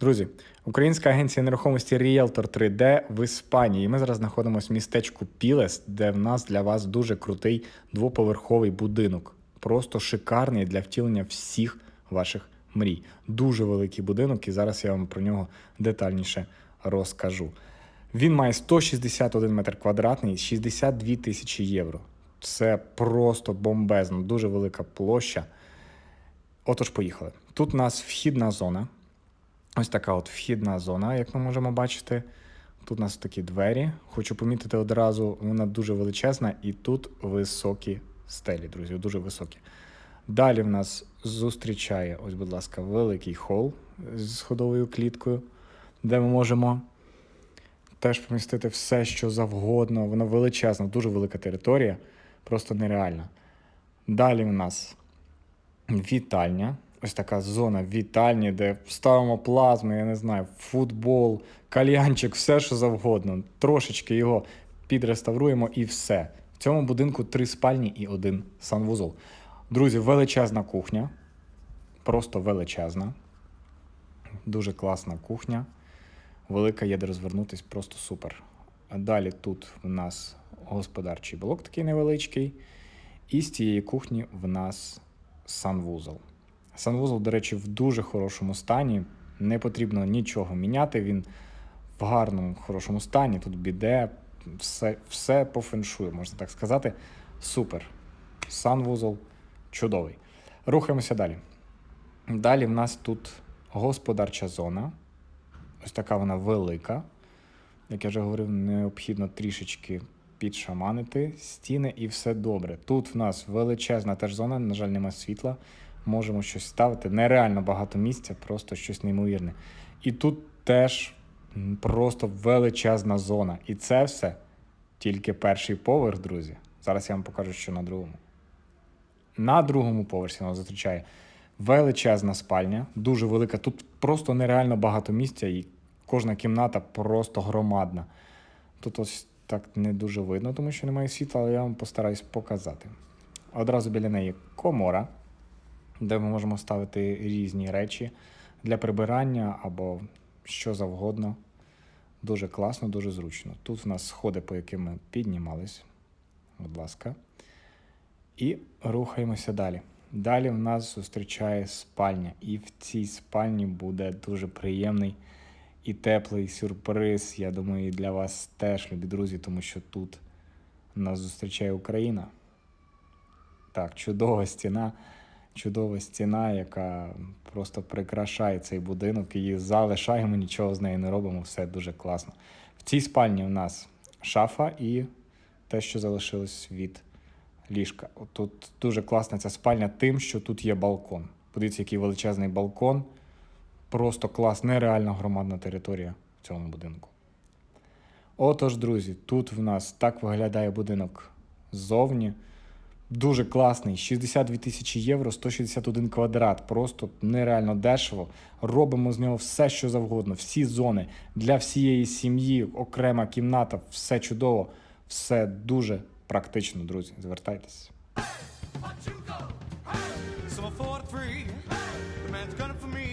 Друзі, українська агенція нерухомості Realtor 3D в Іспанії. Ми зараз знаходимося в містечку Пілес, де в нас для вас дуже крутий двоповерховий будинок. Просто шикарний для втілення всіх ваших мрій. Дуже великий будинок, і зараз я вам про нього детальніше розкажу. Він має 161 метр квадратний, 62 тисячі євро. Це просто бомбезно, дуже велика площа. Отож, поїхали. Тут у нас вхідна зона. Ось така от вхідна зона, як ми можемо бачити. Тут у нас такі двері. Хочу помітити одразу, вона дуже величезна, і тут високі стелі, друзі, дуже високі. Далі в нас зустрічає, ось, будь ласка, великий хол з сходовою кліткою, де ми можемо теж помістити все, що завгодно. Вона величезна, дуже велика територія, просто нереальна. Далі в нас вітальня. Ось така зона вітальні, де ставимо плазми, я не знаю, футбол, кальянчик, все що завгодно. Трошечки його підреставруємо і все. В цьому будинку три спальні і один санвузол. Друзі, величезна кухня. Просто величезна. Дуже класна кухня. Велика є де розвернутись, просто супер. А далі тут в нас господарчий блок такий невеличкий. І з цієї кухні в нас санвузол. Санвузол, до речі, в дуже хорошому стані. Не потрібно нічого міняти. Він в гарному, хорошому стані. Тут біде, все, все по феншую, можна так сказати. Супер. Санвузол чудовий. Рухаємося далі. Далі в нас тут господарча зона. Ось така вона велика. Як я вже говорив, необхідно трішечки підшаманити стіни і все добре. Тут в нас величезна теж зона, на жаль, нема світла. Можемо щось ставити. Нереально багато місця, просто щось неймовірне. І тут теж просто величезна зона. І це все тільки перший поверх, друзі. Зараз я вам покажу, що на другому. На другому поверсі нас зустрічає величезна спальня, дуже велика. Тут просто нереально багато місця, і кожна кімната просто громадна. Тут ось так не дуже видно, тому що немає світла, але я вам постараюсь показати. Одразу біля неї комора, де ми можемо ставити різні речі для прибирання або що завгодно. Дуже класно, дуже зручно. Тут в нас сходи, по яким ми піднімались. Будь ласка. І рухаємося далі. Далі в нас зустрічає спальня, і в цій спальні буде дуже приємний і теплий сюрприз. Я думаю, і для вас теж, любі друзі, тому що тут нас зустрічає Україна. Так, чудова стіна, чудова стіна, яка просто прикрашає цей будинок. Її залишаємо, нічого з нею не робимо, все дуже класно. В цій спальні у нас шафа і те, що залишилось від ліжка. Тут дуже класна ця спальня тим, що тут є балкон. Подивіться, який величезний балкон. Просто клас, нереально громадна територія в цьому будинку. Отож, друзі, тут в нас так виглядає будинок ззовні. Дуже класний, 62 тисячі євро, 161 квадрат. Просто нереально дешево. Робимо з нього все, що завгодно, всі зони для всієї сім'ї, окрема кімната, все чудово, все дуже практично, друзі. Звертайтесь. Free